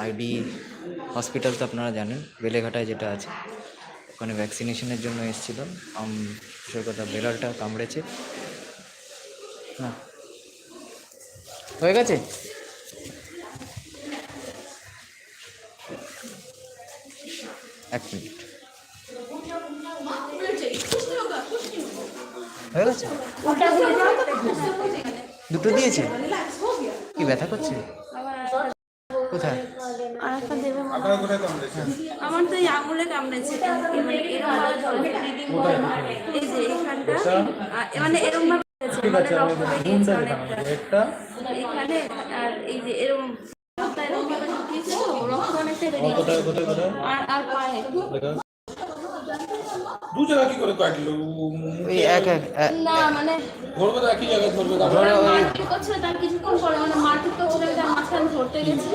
ID hospital তো আপনারা জানেন, বেলেঘাটায় যেটা আছে। ওখানে ভ্যাকসিনেশনের জন্য এসেছিলাম বিষয় কথা বেড়ালটা কামড়েছে। হ্যাঁ হয়ে গেছে? এক মিনিট। হয়ে গেছে? দুটো দিয়েছে? কি ব্যথা করছে? কোথায়? আর একটা দেবে আমার তো এই আঙুলে কামড়েছে। এই যে এখানটা মানে এরকম মানে। এখানে আর এই যে এরকম। আর আর পায়ে। দু জায়গা কি করে কাটলো? ওই এক এক না মানে ধরবে তো একই জায়গায় ধরবে ধরো ওই করছিল তার কিছুক্ষণ পরে মানে মারপিট করছিল তার মাঝখানে ধরতে গেছি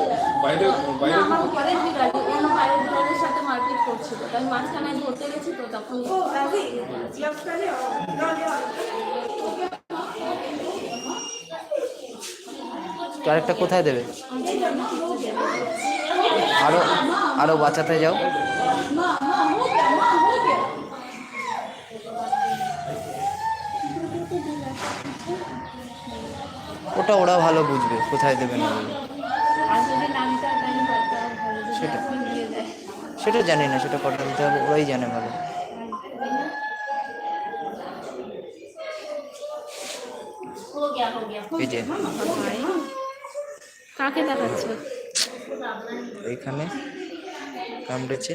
বাইরে বাইরে আমার ঘরের বিড়াল অন্য বাইরের বিড়ালের সাথে মারপিট করছিল। তাই মাঝখানে ধরতে গেছি তো তখন আরেকটা কোথায় দেবে? আরও আরও বাঁচাতে যাও। ওটা ওরা ভালো বুঝবে কোথায় দেবে না দেবে। সেটা। সেটা জানি না সেটা কটা দিতে হবে ওরাই জানে ভালো। এই যে। কাকে দেখাচ্ছ? এইখানে কামড়েছে।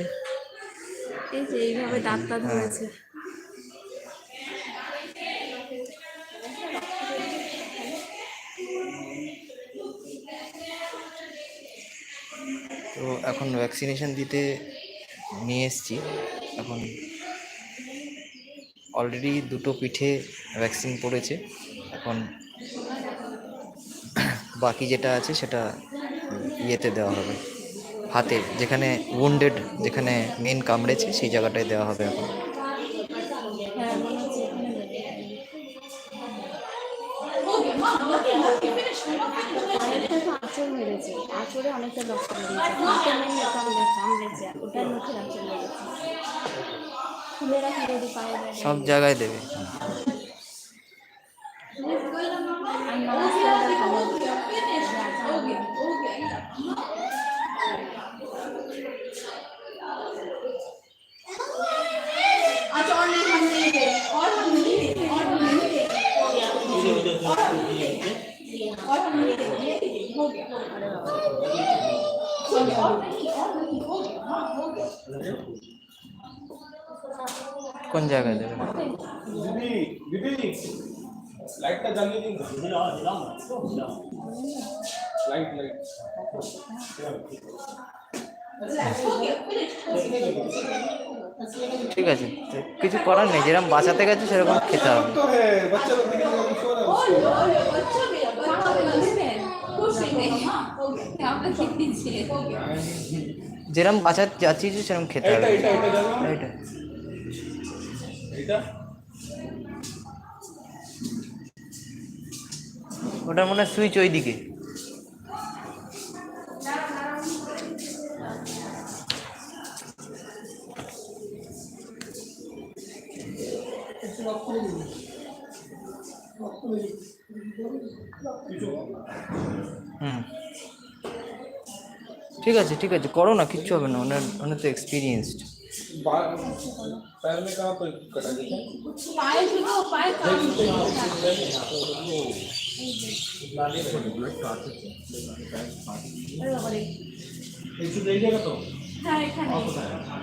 এই যে এইভাবে দাঁতটা ধরেছে তো এখন ভ্যাকসিনেশন দিতে নিয়ে এসছি। এখন অলরেডি দুটো পিঠে ভ্যাকসিন পড়েছে। এখন বাকি যেটা আছে সেটা ইয়েতে দেওয়া হবে। হাতে যেখানে উন্ডেড যেখানে মেন কামড়েছে সেই জায়গাটায় দেওয়া হবে এখন। আঁচড়ে অনেকটা রক্ত বেরিয়েছে হাতে মেরে কামড়ে কামড়েছে ওটার মুখে আঁচড় মেরেছে খুলে রাখি যদি পায়ে দেয় সব জায়গায় দেবে। কোন জায়গায় দেবে দিদি দিদি লাইটটা জ্বালিয়ে দিন লাইট লাইট ঠিক আছে কিছু করার নেই যেরকম বাঁচাতে গেছে সেরকম খেতে হবে যেরকম বাঁচা যাচ্ছিস সেরকম খেতে হবে। এটা এটা জানো ওটার মনে হয় সুইচ ওই দিকে হুম। ঠিক আছে ঠিক আছে, করো না, কিচ্ছু হবে না, ওনার ওনার তো হ্যাঁ, এক্সপিরিয়েন্সড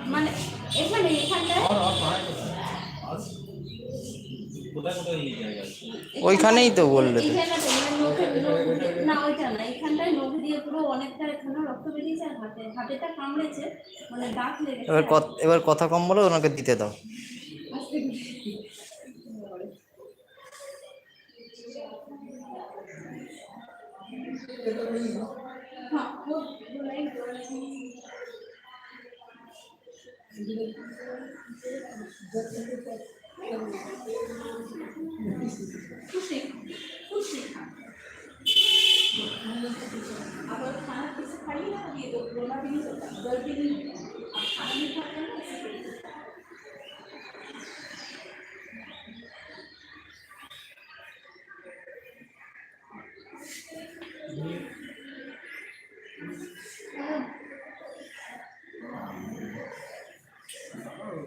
মানে এখানে, এখানটায়? ওইখানেই তো বললে মানে না ওইটা না এখানটায় নখ দিয়ে পুরো অনেকটা এখানে রক্ত বেরিয়েছে আর হাতে হাতেটা কামড়েছে মানে লেগেছে এবার কত- এবার কথা কম বলো ওনাকে দিতে দাও। খুশি Thank you.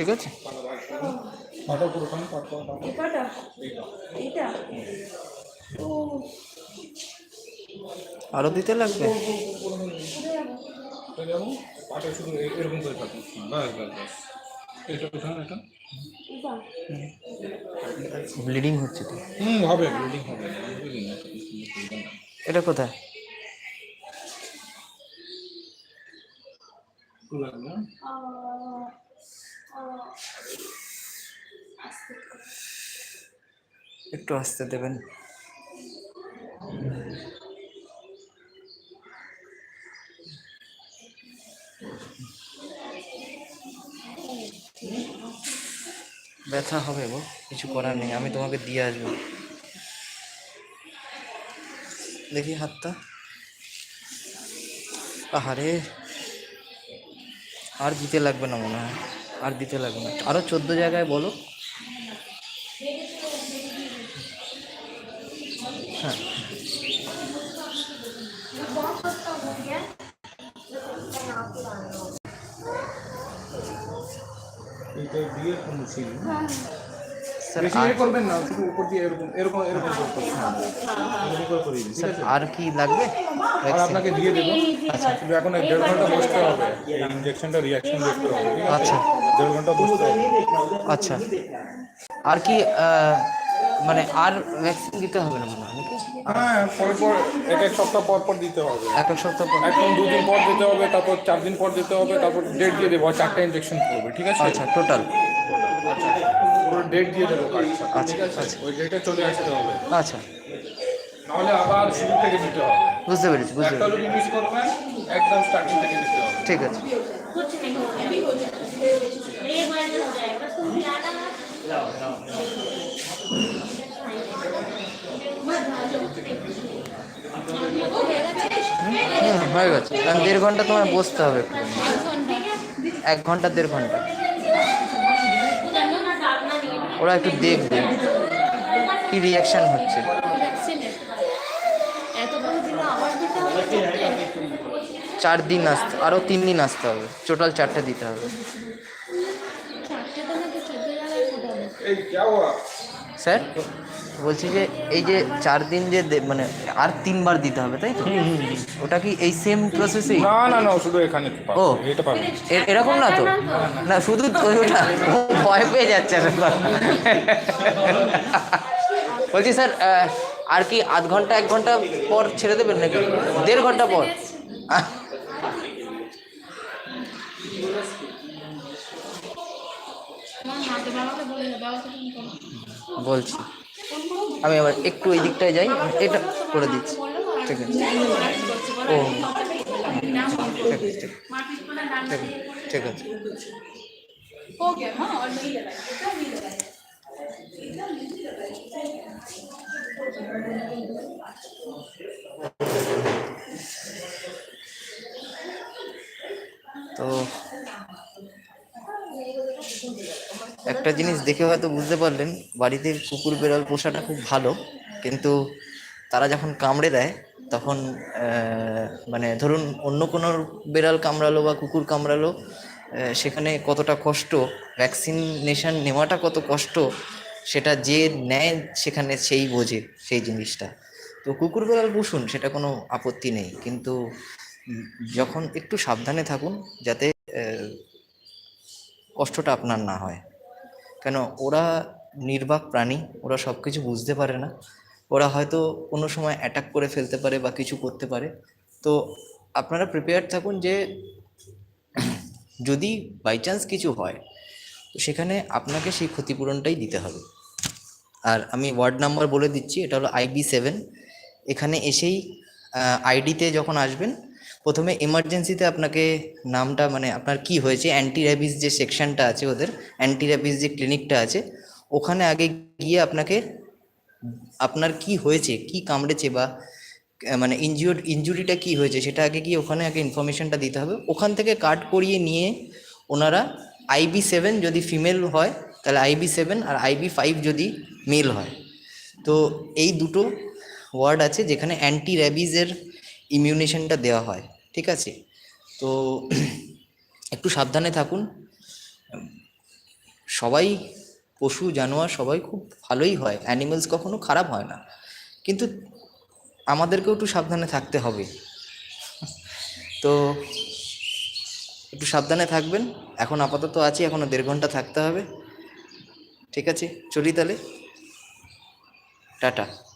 ঠিক আছে? আরও দিতে লাগবে? এরকম করে এটা ব্লিডিং হচ্ছে তো। হুম হবে ব্লিডিং হবে এটা কোথায়? লাগবে না একটু আসতে দেবেন। ব্যথা হবে গো, কিছু করার নেই, আমি তোমাকে দিয়ে আসব। দেখি হাতটা। আহারে! আর দিতে লাগবে না মনে হয়। আর দিতে লাগবে না। আরও চোদ্দ জায়গায় বলো। হ্যাঁ। দিয়ে কোনো ছিল করবেন না উপর দিয়ে এরকম এরকম এরকম আর কি লাগবে? আর আপনাকে দিয়ে দেবো। শুধু এখন দেড় ঘণ্টা বসতে হবে। রিয়াকশন দেখতে হবে আচ্ছা। দেড় ঘণ্টা বসতে হবে। আচ্ছা। আর কি মানে আর ভ্যাকসিন দিতে হবে না মনে হয় হ্যাঁ পর পর এক এক সপ্তাহ পর পর দিতে হবে। এক এক সপ্তাহ পর। এখন পর দিতে হবে তারপর চার দিন পর দিতে হবে তারপর ডেট দিয়ে দেবো চারটা ইঞ্জেকশন করবে ঠিক আছে? আচ্ছা টোটাল ডেট দিয়ে দেবো কার্ডটা আচ্ছা, ওই ডেটে চলে আসতে হবে। আচ্ছা। নাহলে আবার শুরু থেকে দিতে হবে। বুঝতে পেরেছি বুঝতে পেরেছি মিস করবেন একদম স্টার্টিং থেকে দিতে হবে। ঠিক আছে। হুম হয়ে গেছে। কারণ দেড় ঘণ্টা তোমায় বসতে হবে। এক ঘণ্টা দেড় ঘণ্টা। ওরা একটু দেখবে কি রিয়াকশন হচ্ছে। চার দিন আসতে আরও তিন দিন আসতে হবে। টোটাল চারটে দিতে হবে। স্যার? বলছি যে এই যে চার দিন যে দে- মানে আর তিনবার দিতে হবে তাই তো? ওটা কি এই সেম প্রসেসেই না না না শুধু এখানে ও। এটা পাবেন এ- এরকম না তো? না শুধু ওটা। ও ভয় পেয়ে যাচ্ছে। বলছি স্যার আর কি আধ ঘণ্টা এক ঘণ্টা পর ছেড়ে দেবেন নাকি? দেড় ঘণ্টা পর। বলছি। আমি আবার একটু এই দিকটায় যাই, এটা করে দিচ্ছি। ঠিক আছে। ও ঠিক আছে। ঠিক আছে। তো একটা জিনিস দেখে হয়তো বুঝতে পারলেন, বাড়িতে কুকুর বেড়াল পোষাটা খুব ভালো, কিন্তু তারা যখন কামড়ে দেয়, তখন মানে ধরুন অন্য কোনো বেড়াল কামড়ালো বা কুকুর কামড়ালো সেখানে কতটা কষ্ট ভ্যাকসিনেশন নেওয়াটা কত কষ্ট, সেটা যে নেয় সেখানে সেই বোঝে সেই জিনিসটা। তো কুকুর বেড়াল পুষুন, সেটা কোনো আপত্তি নেই, কিন্তু যখন একটু সাবধানে থাকুন, যাতে কষ্টটা আপনার না হয়। কেন? ওরা নির্বাক প্রাণী, ওরা সব কিছু বুঝতে পারে না। ওরা হয়তো কোনো সময় অ্যাটাক করে ফেলতে পারে বা কিছু করতে পারে। তো আপনারা প্রিপেয়ার থাকুন যে যদি বাই চান্স কিছু হয়, তো সেখানে আপনাকে সেই ক্ষতিপূরণটাই দিতে হবে। আর আমি ওয়ার্ড নাম্বার বলে দিচ্ছি, এটা হলো আইবি সেভেন এখানে এসেই আইডিতে যখন আসবেন প্রথমে এমার্জেন্সিতে আপনাকে নামটা মানে আপনার কি হয়েছে অ্যান্টি র্যাবিস যে সেকশনটা আছে ওদের অ্যান্টি র্যাবিস যে ক্লিনিকটা আছে, ওখানে আগে গিয়ে আপনাকে আপনার কি হয়েছে, কি কামড়েছে বা মানে ইনজিওর ইনজুরিটা কি হয়েছে, সেটা আগে গিয়ে ওখানে আগে ইনফরমেশনটা দিতে হবে। ওখান থেকে কার্ড করিয়ে নিয়ে ওনারা আইবি সেভেন যদি ফিমেল হয়, তাহলে আইবি সেভেন আর আইবি ফাইভ যদি মেল হয়। তো এই দুটো ওয়ার্ড আছে যেখানে অ্যান্টি র্যাবিজের ইমিউনেশনটা দেওয়া হয়, ঠিক আছে? তো একটু সাবধানে থাকুন। সবাই পশু, জানোয়ার সবাই খুব ভালোই হয় অ্যানিমেলস কখনো খারাপ হয় না। কিন্তু আমাদেরকেও একটু সাবধানে থাকতে হবে। তো একটু সাবধানে থাকবেন। এখন আপাতত আছি, এখনও দেড় ঘণ্টা থাকতে হবে। ঠিক আছে? চলি তাহলে। টাটা।